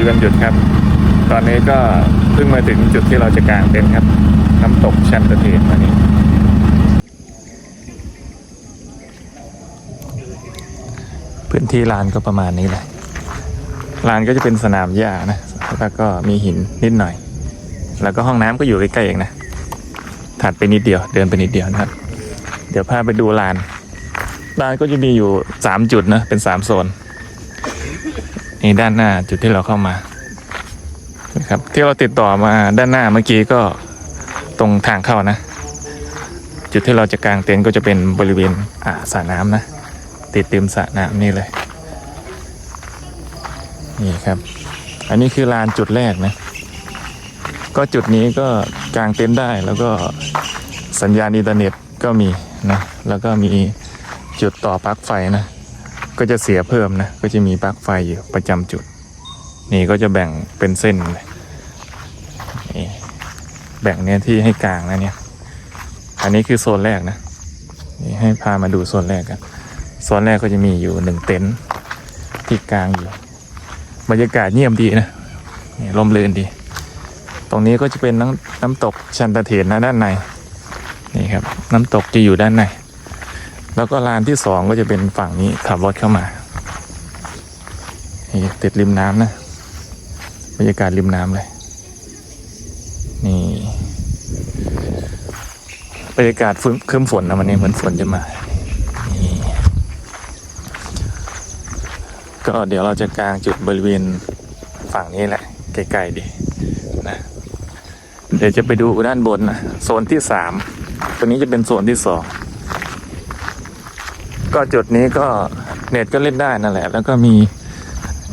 หยุดครับ ตอนนี้ก็เพิ่งมาถึงจุดที่เราจะกางเต็นท์ครับ น้ำตกชันตะเทนวันนี้พื้นที่ลานก็ประมาณนี้แหละลานก็จะเป็นสนามหญ้านะแล้วก็มีหินนิดหน่อย แล้วก็ห้องน้ำก็อยู่ใกล้ๆเองนะถัดไปนิดเดียว เดินไปนิดเดียวนะครับ เดี๋ยวพาไปดูลานลานก็จะมีอยู่สามจุดนะ เป็นสามโซน นี่ด้านหน้าจุดที่เราเข้ามานะครับที่เราติดต่อมาด้านหน้าเมื่อกี้ก็ตรงทางเข้านะ จุดที่เราจะกางเต็นท์ก็จะเป็นบริเวณอ่าสระน้ำนะ ติดริมสระน้ำนี่เลย นี่ครับ อันนี้คือลานจุดแรกนะ ก็จุดนี้ก็กางเต็นท์ได้แล้วก็สัญญาณอินเทอร์เน็ตก็มีนะแล้วก็มีจุดต่อปลั๊กไฟนะ ก็จะเสียเพิ่มนะ ก็จะมีปลั๊กไฟอยู่ประจำจุด นี่ก็จะแบ่งเป็นเส้นนี่แบ่งเนี้ยที่ให้กลางนะเนี่ย อันนี้คือโซนแรกนะ นี่ให้พามาดูโซนแรกกันโซนแรกก็จะมีอยู่หนึ่งเต็นท์ที่กลางอยู่ บรรยากาศเงียบดีนะนี่ลมเลื่นดี ตรงนี้ก็จะเป็นน้ำน้ำตกชันตะเถนนะด้านใน นี่ครับ น้ำตกจะอยู่ด้านใน แล้วก็ลานที่สองก็จะเป็นฝั่งนี้ขับรถเข้ามานี่ติดริมน้ำนะบรรยากาศริมน้ำเลย นี่บรรยากาศฟื้นครึ้มฝนนะวันนี้เหมือนฝนจะมาก็เดี๋ยวเราจะกางจุดบริเวณฝั่งนี้แหละใกล้ๆดีนะเดี๋ยวจะไปดูด้านบนนะโซนที่สามตัวนี้จะเป็นโซนที่สอง ก็จุดนี้ก็เน็ตก็เล่นได้นั่นแหละ แล้วก็มี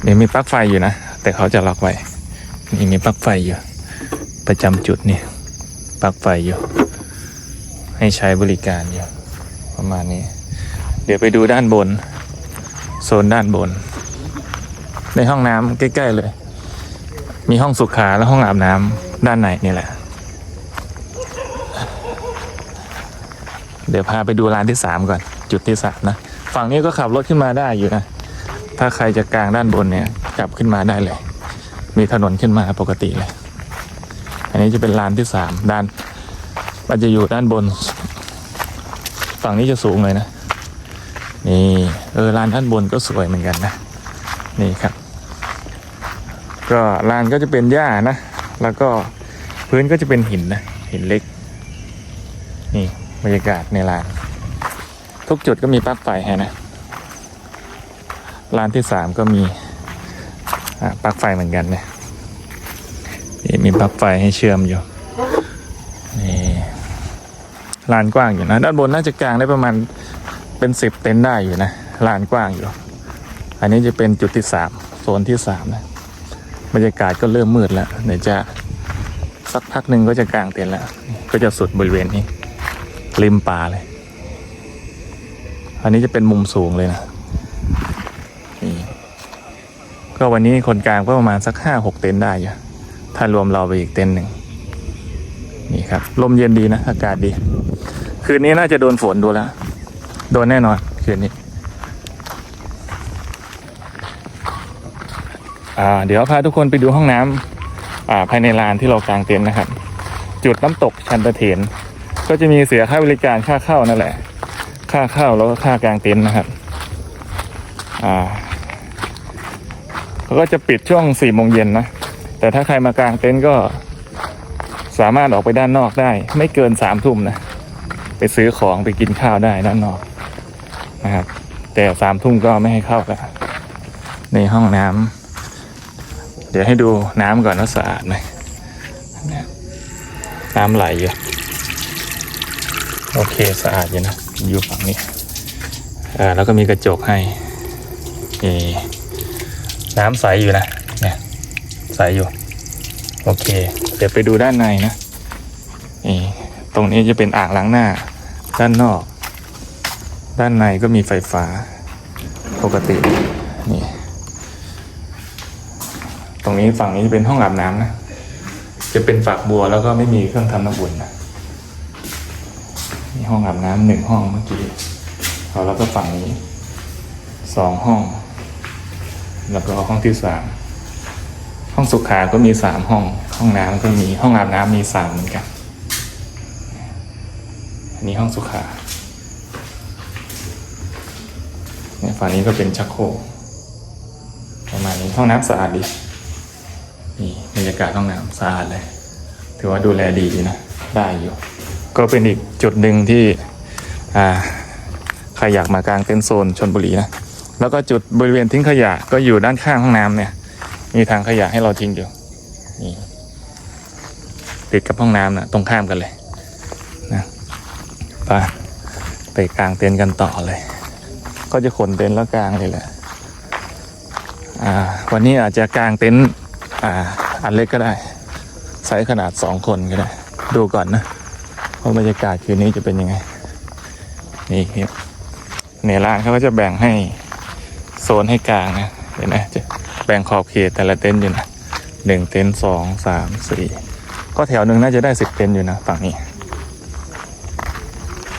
เดี๋ยวมีปลั๊กไฟอยู่นะ แต่เขาจะล็อกไว้ นี่มีปลั๊กไฟอยู่ ประจำจุดนี่ปลั๊กไฟอยู่ ให้ใช้บริการอยู่ ประมาณนี้ เดี๋ยวไปดูด้านบน โซนด้านบน ในห้องน้ำใกล้ ๆ เลย มีห้องสุขาและห้องอาบน้ำด้านในนี่แหละ เดี๋ยวพาไปดูร้านที่สามก่อน จุดที่สามนะ ฝั่งนี้ก็ขับรถขึ้นมาได้อยู่นะ ถ้าใครจะกลางด้านบนเนี่ยกลับขึ้นมาได้เลย มีถนนขึ้นมาปกติเลย อันนี้จะเป็นลานที่สามด้าน มันจะอยู่ด้านบน ฝั่งนี้จะสูงเลยนะ นี่เออลานด้านบนก็สวยเหมือนกันนะ นี่ครับ ก็ลานก็จะเป็นหญ้านะ แล้วก็พื้นก็จะเป็นหินนะ หินเล็ก นี่บรรยากาศในลาน ทุกจุดก็มีปลั๊กไฟให้นะลานที่สามก็มีปลั๊กไฟเหมือนกันเนี่ยมีปลั๊กไฟให้เชื่อมอยู่นี่ลานกว้างอยู่นะด้านบนน่าจะกลางได้ประมาณเป็นสิบเต็นท์ได้อยู่นะลานกว้างอยู่ อันนี้จะเป็นจุดที่สามโซนที่สามนะบรรยากาศก็เริ่มมืดแล้วเดี๋ยวจะสักพักหนึ่งก็จะกลางเต็นท์แล้ว ก็จะสุดบริเวณนี้ริมป่าเลย อันนี้จะเป็นมุมสูงเลยนะนี่ก็วันนี้คนกลางก็ประมาณสักห้าหกเต็นท์ได้อยู่ถ้ารวมเราไปอีกเต็นท์หนึ่งนี่ครับลมเย็นดีนะ อากาศดี คืนนี้น่าจะโดนฝนดูแล้ว โดนแน่นอนคืนนี้อ่าเดี๋ยวพาทุกคนไปดูห้องน้ำอ่าภายในลานที่เรากางเต็นท์นะครับ จุดน้ำตกชันตะเถนก็จะมีเสียค่าบริการค่าเข้านั่นแหละ ค่าข้าวแล้วก็ค่ากลางเต็นท์นะครับ อ่าเขาก็จะปิดช่วงสี่โมงเย็นนะ แต่ถ้าใครมากางเต็นท์ก็สามารถออกไปด้านนอกได้ ไม่เกินสามทุ่มนะ ไปซื้อของไปกินข้าวได้ด้านนอกนะครับ แต่สามทุ่มก็ไม่ให้เข้าแล้วในห้องน้ำเดี๋ยวให้ดูน้ำก่อนว่าสะอาดไหมน้ำไหลอยู่โอเคสะอาดอยู่นะ อยู่ฝั่งนี้เอ่าแล้วก็มีกระจกให้นี่น้ำใสอยู่นะเนี่ยใสอยู่ โอเค เดี๋ยวไปดูด้านในนะนี่ตรงนี้จะเป็นอ่างล้างหน้า ด้านนอก ด้านในก็มีไฟฟ้า ปกตินี่ตรงนี้ฝั่งนี้จะเป็นห้องอาบน้ำนะจะเป็นฝักบัวแล้วก็ไม่มีเครื่องทำน้ำอุ่นนะ ห้องอาบน้ำหนึ่งห้องเมื่อกี้เอาแล้วก็ฝั่งนี้สองห้อง แล้วก็ห้องที่สามห้องสุขาก็มีสามห้อง ห้องน้ำก็มีห้องอาบน้ำมีสามเหมือนกันอันนี้ห้องสุขาเนี่ยฝั่งนี้ก็เป็นชักโครกประมาณนี้ห้องน้ำสะอาดดีนี่บรรยากาศห้องน้ำสะอาดเลย ถือว่าดูแลดีนะ ได้อยู่ ก็เป็นอีกจุดหนึ่งที่ใครอยากมากลางเต็นท์โซนชนบุรีนะแล้วก็จุดบริเวณทิ้งขยะก็อยู่ด้านข้างห้องน้ำเนี่ย มีทางขยะให้เราทิ้งอยู่นี่ติดกับห้องน้ำนะตรงข้ามกันเลยนะไปไปกลางเต็นท์กันต่อเลย ก็จะขนเต็นท์แล้วกลางเลยแหละวันนี้อาจจะกลางเต็นท์อันเล็กก็ได้ไซส์ขนาดสองคนก็ได้ ดูก่อนนะ ว่าบรรยากาศคืนนี้จะเป็นยังไง นี่ครับในร้านเขาก็จะแบ่งให้โซนให้กลางนะเห็นไหมจะแบ่งขอบเขตแต่ละเต็นท์อยู่นะหนึ่งเต็นท์สองสามสี่ก็แถวหนึ่งน่าจะได้สิบเต็นท์อยู่นะฝั่งนี้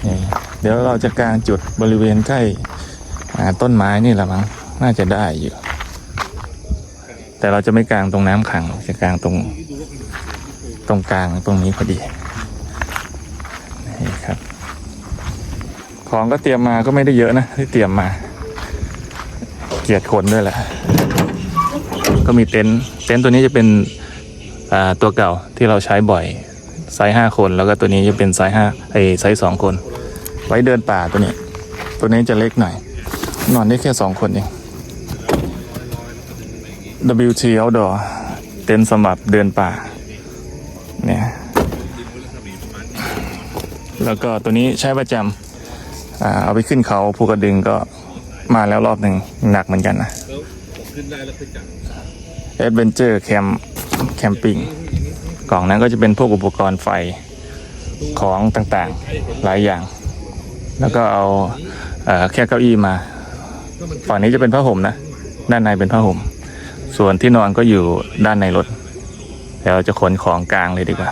นี่เดี๋ยวเราจะกางจุดบริเวณใกล้ต้นไม้นี่แหละมั้งน่าจะได้อยู่ แต่เราจะไม่กางตรงน้ำขังจะกางตรง ตรงกลางตรงนี้พอดีนี่ครับ ของก็เตรียมมาก็ไม่ได้เยอะนะที่เตรียมมา เกียรติคนด้วยแหละ ก็มีเต็นท์เต็นท์ตัวนี้จะเป็นอ่าตัวเก่าที่เราใช้บ่อยไซส์ห้าคน แล้วก็ตัวนี้จะเป็นไซส์ห้าไอไซส์สองคน ไว้เดินป่าตัวนี้ ตัวนี้จะเล็กหน่อย นอนได้แค่สองคนเอง WT Outdoor เต็นท์สำหรับเดินป่าเนี่ยแล้วก็ตัวนี้ใช้ประจำ เอาไปขึ้นเขาภูกระดึงก็มาแล้วรอบหนึ่งหนักเหมือนกันนะขึ้นได้แล้วขึ้นจับ a d v e n t u r e Camp Camping กล่องนั้นก็จะเป็นพวกอุปกรณ์ไฟของต่างๆหลายอย่าง แล้วก็เอาเอ่อแค่เก้าอี้มาฝั่งนี้จะเป็นผ้าห่มนะ ด้านในเป็นผ้าห่ม ส่วนที่นอนก็อยู่ด้านในรถเดี๋ยวเราจะขนของกลางเลยดีกว่า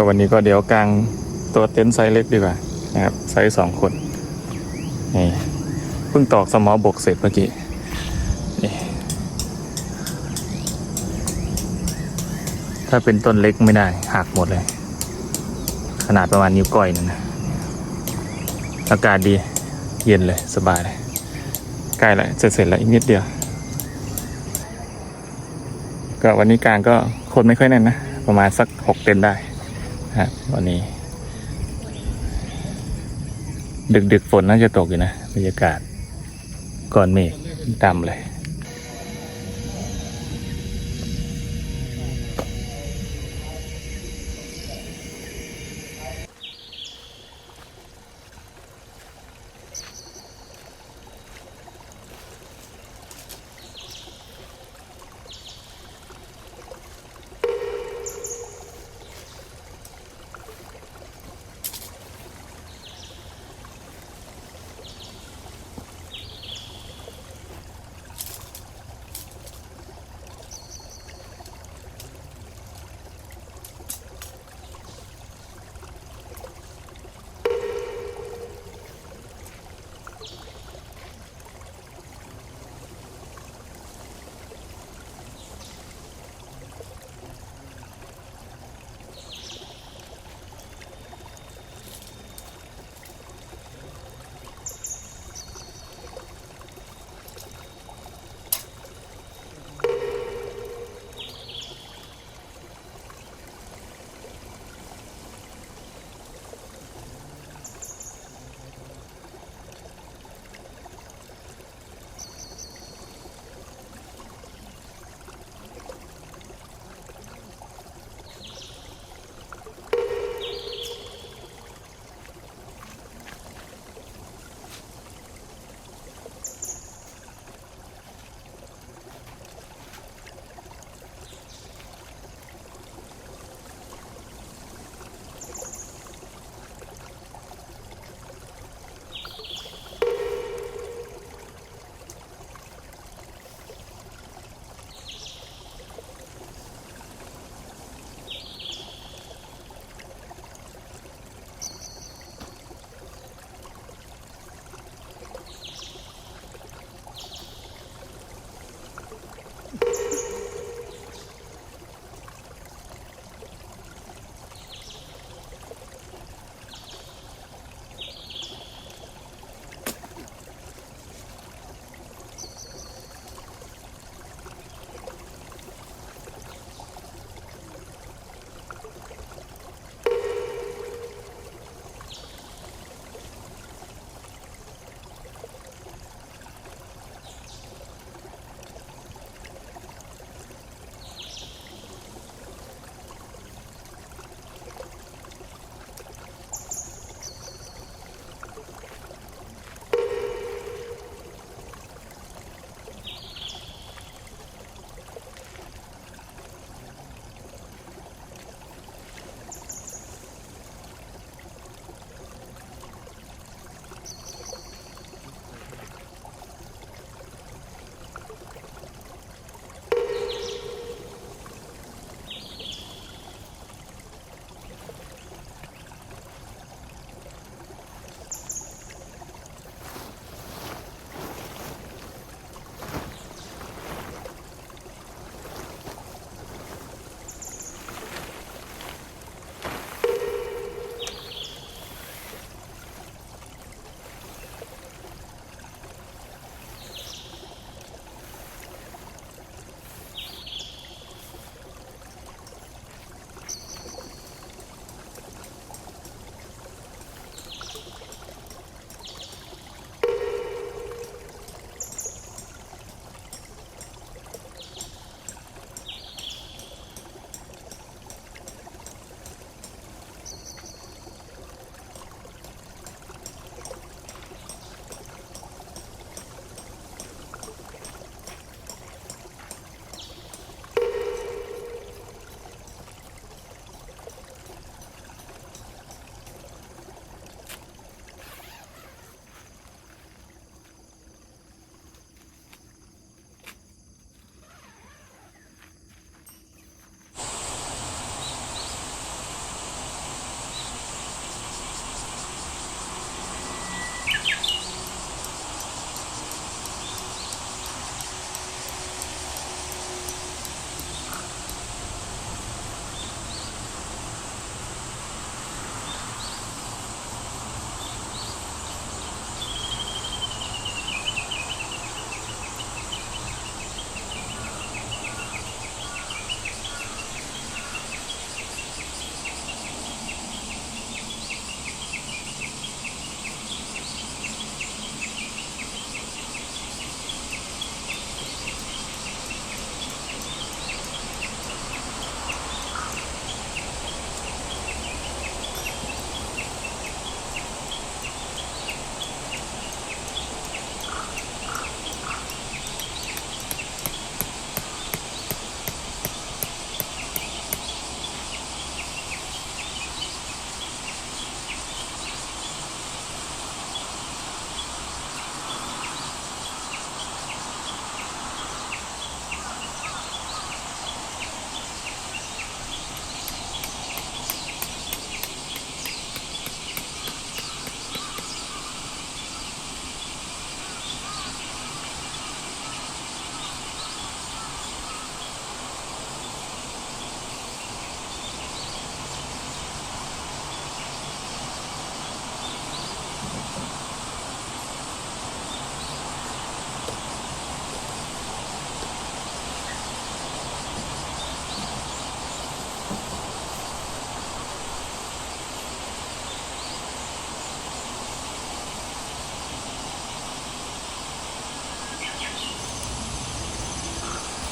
ก็วันนี้ก็เดี๋ยวกลางตัวเต็นท์ไซส์เล็กดีกว่านะครับไซส์สองคนนี่เพิ่งตอกสมอบกเสร็จเมื่อกี้นี่ถ้าเป็นต้นเล็กไม่ได้หักหมดเลย ขนาดประมาณนิ้วก้อยนั่นนะอากาศดีเย็นเลยสบายเลยใกล้แล้วจะเสร็จแล้วอีกนิดเดียว ก็วันนี้กลางก็คนไม่ค่อยแน่นนะ ประมาณสักหกเต็นท์ได้ นะครับวันนี้ดึกดึกๆฝนน่าจะตกอยู่นะบรรยากาศก่อนเมฆดำเลย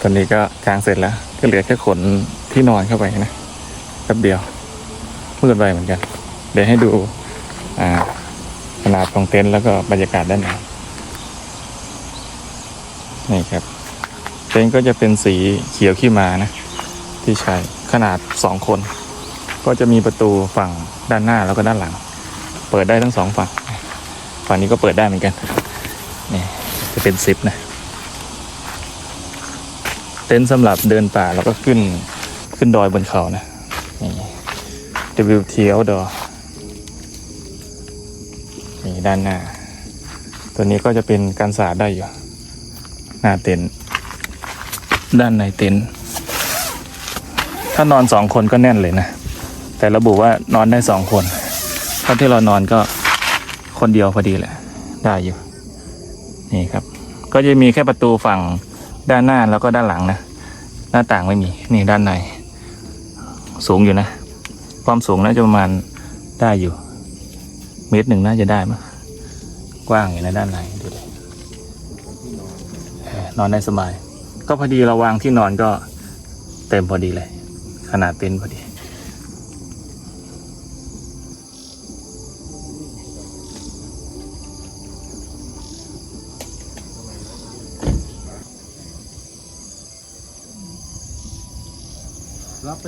ตอนนี้ก็กางเสร็จแล้ว ก็เหลือแค่ขนที่นอนเข้าไปนะแป๊บเดียวมืดไปเหมือนกัน เดี๋ยวให้ดูขนาดของเต็นท์แล้วก็บรรยากาศด้านในนี่ครับ เต็นท์ก็จะเป็นสีเขียวขี้มานะ ที่ใช้ขนาดสองคน ก็จะมีประตูฝั่งด้านหน้าแล้วก็ด้านหลัง เปิดได้ทั้งสองฝั่ง ฝั่งนี้ก็เปิดได้เหมือนกัน นี่จะเป็นซิปนะ เต็นท์สำหรับเดินป่าแล้วก็ขึ้นขึ้นดอยบนเขานะนี่ WT Outdoor นี่ด้านหน้า ตัวนี้ก็จะเป็นการสาดได้อยู่ หน้าเต็นท์ด้านในเต็นท์ถ้านอนสองคนก็แน่นเลยนะ แต่ระบุว่านอนได้สองคนเท่าที่เรานอนก็คนเดียวพอดีแหละ ได้อยู่ นี่ครับ ก็จะมีแค่ประตูฝั่ง ด้านหน้าแล้วก็ด้านหลังนะ หน้าต่างไม่มี นี่ด้านใน สูงอยู่นะ ความสูงน่าจะประมาณได้อยู่ เมตรหนึ่งน่าจะได้มั้งกว้างอยู่นะด้านในดูดินอนได้สบาย ก็พอดีเราวางที่นอนก็เต็มพอดีเลย ขนาดเต็นท์พอดี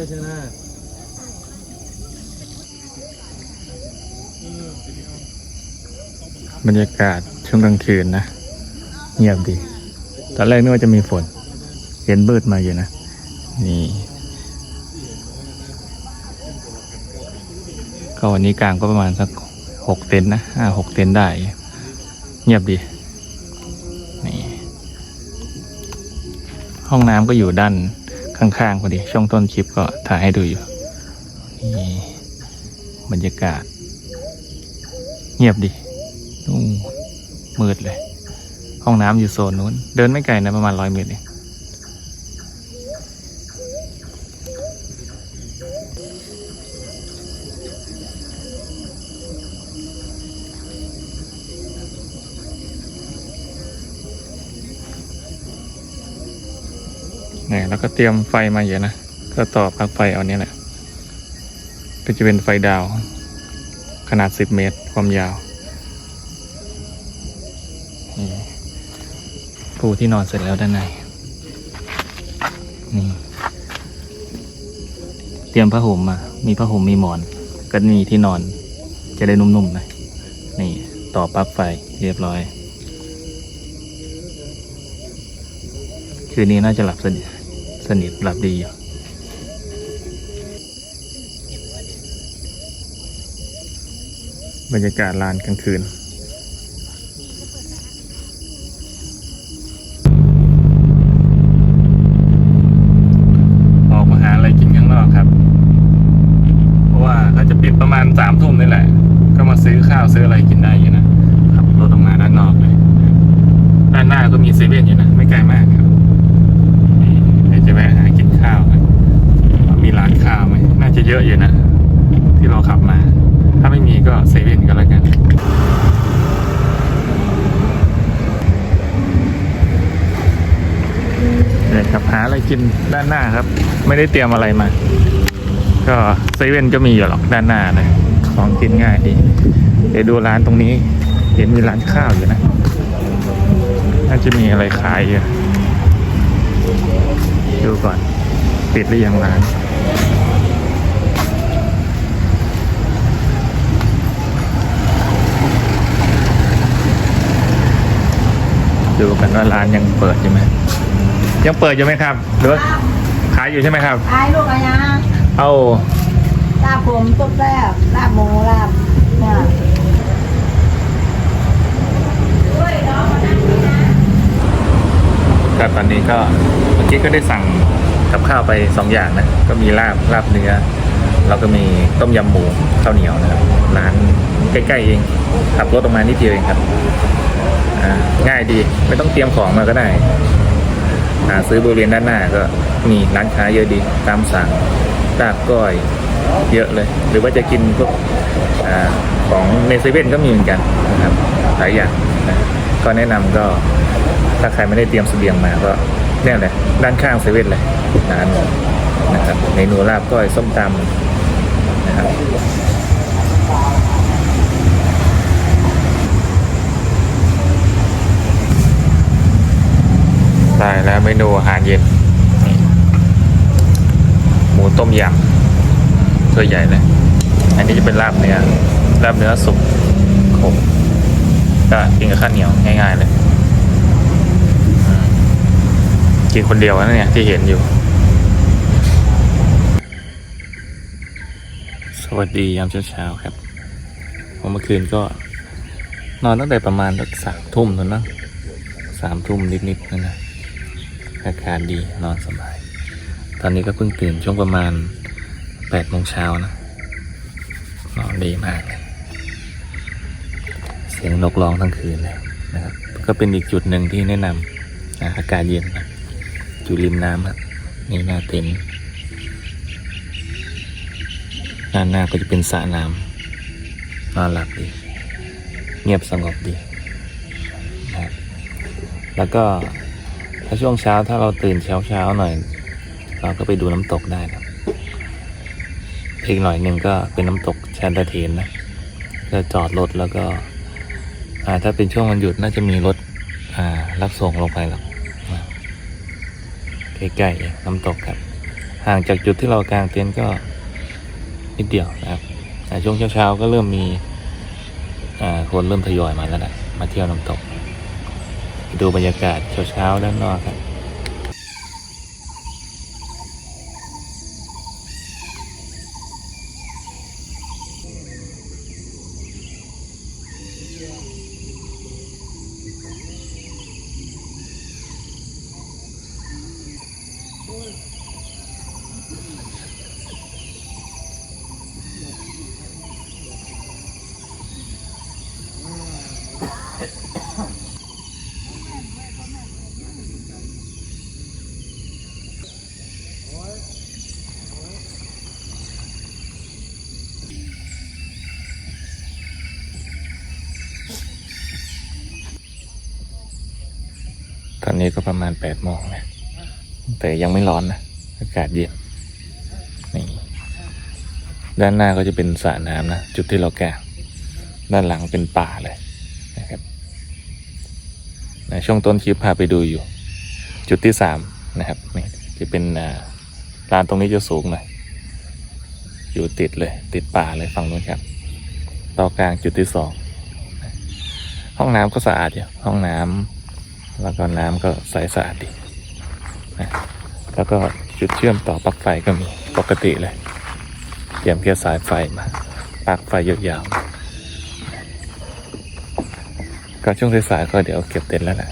ไปชนะบรรยากาศช่วงกลางคืนนะ เงียบดี ตอนแรกนึกว่าจะมีฝน เห็นบืดมาอยู่นะ นี่ ก็วันนี้กลางก็ประมาณสักหกเต็นนะห้าหกเต็นได้ เงียบดี นี่ ห้องน้ำก็อยู่ด้าน ข้างๆพอดีช่วงต้นคลิปก็ถ่ายให้ดูอยู่นี่บรรยากาศ เงียบดีนู่มืดเลย ห้องน้ำอยู่โซนนู้น เดินไม่ไกลนะประมาณร้อยเมตรเอง ตรียมไฟมาเยอะนะ ก็ต่อปลั๊กไฟเอาเนี้ยแหละ ก็จะเป็นไฟดาว ขนาด 10 เมตร ความยาว นี่ปูที่นอนเสร็จแล้วด้านใน นี่ เตรียมผ้าห่มมา มีผ้าห่มมีหมอน ก็มีที่นอน จะได้นุ่มๆหน่อยนี่ ต่อปลั๊กไฟเรียบร้อย คืนนี้น่าจะหลับสนิท สนิทหลับดีอยู่บรรยากาศลานกลางคืน ออกมาหาอะไรกินข้างนอกครับ เพราะว่าเขาจะปิดประมาณสามทุ่มนี่แหละ ก็มาซื้อข้าวซื้ออะไรกินได้อยู่นะ ขับรถออกมาด้านนอกเลย ด้านหน้าก็มีเซเว่นอยู่นะ ไม่ไกลมากครับนี่เดี๋ยวจะแวะหากินข้าวกันว่ามีร้าไหมน่าจะเยอะอยู่นะ ที่เราขับมา ถ้าไม่มีก็เซเว่นก็แล้วกันเนี่ยครับหาอะไรกินด้านหน้าครับ ไม่ได้เตรียมอะไรมา ก็เซเว่นก็มีอยู่หรอกด้านหน้าเลยของกินง่ายดี เดี๋ยวดูร้านตรงนี้ เห็นมีร้านข้าวอยู่นะ น่าจะมีอะไรขายอยู่ ดูก่อน ปิดหรือยังร้าน ดูกันว่าร้านยังเปิดอยู่ไหมยังเปิดอยู่ไหมครับหรือว่าขายอยู่ใช่ไหมครับไอ้ลูกอะไรนะเอาลาบผมตุ๊บแซ่บลาบหมูลาบเนี่ยครับตอนนี้ก็เมื่อกี้ก็ได้สั่งกับข้าวไปสองอย่างนะก็มีลาบลาบเนื้อแล้วก็มีต้มยำหมูข้าวเหนียวนะครับร้านใกล้ๆเองขับรถออกมานิดเดียวเองครับอ่า ง่ายดีไม่ต้องเตรียมของมาก็ได้หาซื้อบริเวณด้านหน้าก็มีร้านค้าเยอะดีตามสั่งลาบก้อยเยอะเลย หรือว่าจะกินพวกอของในเซเว่นก็มีเหมือนกันนะครับหลายอย่างนะก็แนะนำก็ถ้าใครไม่ได้เตรียมเสบียงมาก็เนี่ยแหละด้านข้างเซเว่นเลยร้านนะครับเมนูลาบก้อยส้มตำนะครับ ได้แล้วเมนูอาหารเย็น หมูต้มยำถ้วยใหญ่เลยอันนี้จะเป็นลาบเนื้อลาบเนื้อสุกขมก็กินกับข้าวเหนียวง่ายๆเลยกินคนเดียวนะเนี่ยที่เห็นอยู่ สวัสดียามเช้าๆครับผมเมื่อคืนก็นอนตั้งแต่ประมาณสักสามทุ่มนั่นนะสามทุ่มนิดๆนั่นนะ อากาศดีนอนสบาย ตอนนี้ก็เพิ่งตื่นช่วงประมาณแปดโมงเช้านะ นอนดีมากเลย เสียงนกร้องทั้งคืนเลยนะครับ ก็เป็นอีกจุดหนึ่งที่แนะนำนะอากาศเย็นนะอยู่ริมน้ำนี่หน้าเต็นท์ด้านหน้าก็จะเป็นสระน้ำนอนหลับดี เงียบสงบดีนะครับแล้วก็ ถ้าช่วงเช้าถ้าเราตื่นเช้าเช้าๆหน่อย เราก็ไปดูน้ำตกได้นะอีกหน่อยหนึ่งก็เป็นน้ำตกแชนตาเทนนะก็จอดรถแล้วก็ถ้าเป็นช่วงวันหยุดน่าจะมีรถรับส่งลงไปหรอกใกล้ๆน้ำตกครับ ห่างจากจุดที่เรากางเต็นท์ก็นิดเดียวนะครับช่วงเช้าๆก็เริ่มมีคนเริ่มทยอยมาแล้วนะมาเที่ยวน้ำตก ดูบรรยากาศเช้าๆด้านนอกครับ นนี้ก็ประมาณแปดโมงนะแต่ยังไม่ร้อนนะอากาศเย็นนี่ด้านหน้าก็จะเป็นสระน้ำนะจุดที่เราแกางด้านหลังเป็นป่าเลยนะครับในช่วงต้นคลิปพาไปดูอยู่ จุดที่สามนะครับนี่จะเป็นลานตรงนี้จะสูงหน่อยอยู่ติดเลย ติดป่าเลยฝั่งนู้นครับต่อกลางจุดที่สองห้องน้ำก็สะอาดอยู่ห้องน้ำ แล้วก็น้ำก็ใสสะอาดดีนะแล้วก็จุดเชื่อมต่อปลั๊กไฟก็มีปกติเลยเตรียมแค่สายไฟมาปลั๊กไฟยาวๆก็ช่วงสายๆก็เดี๋ยวเก็บเต็นท์แล้วแหละ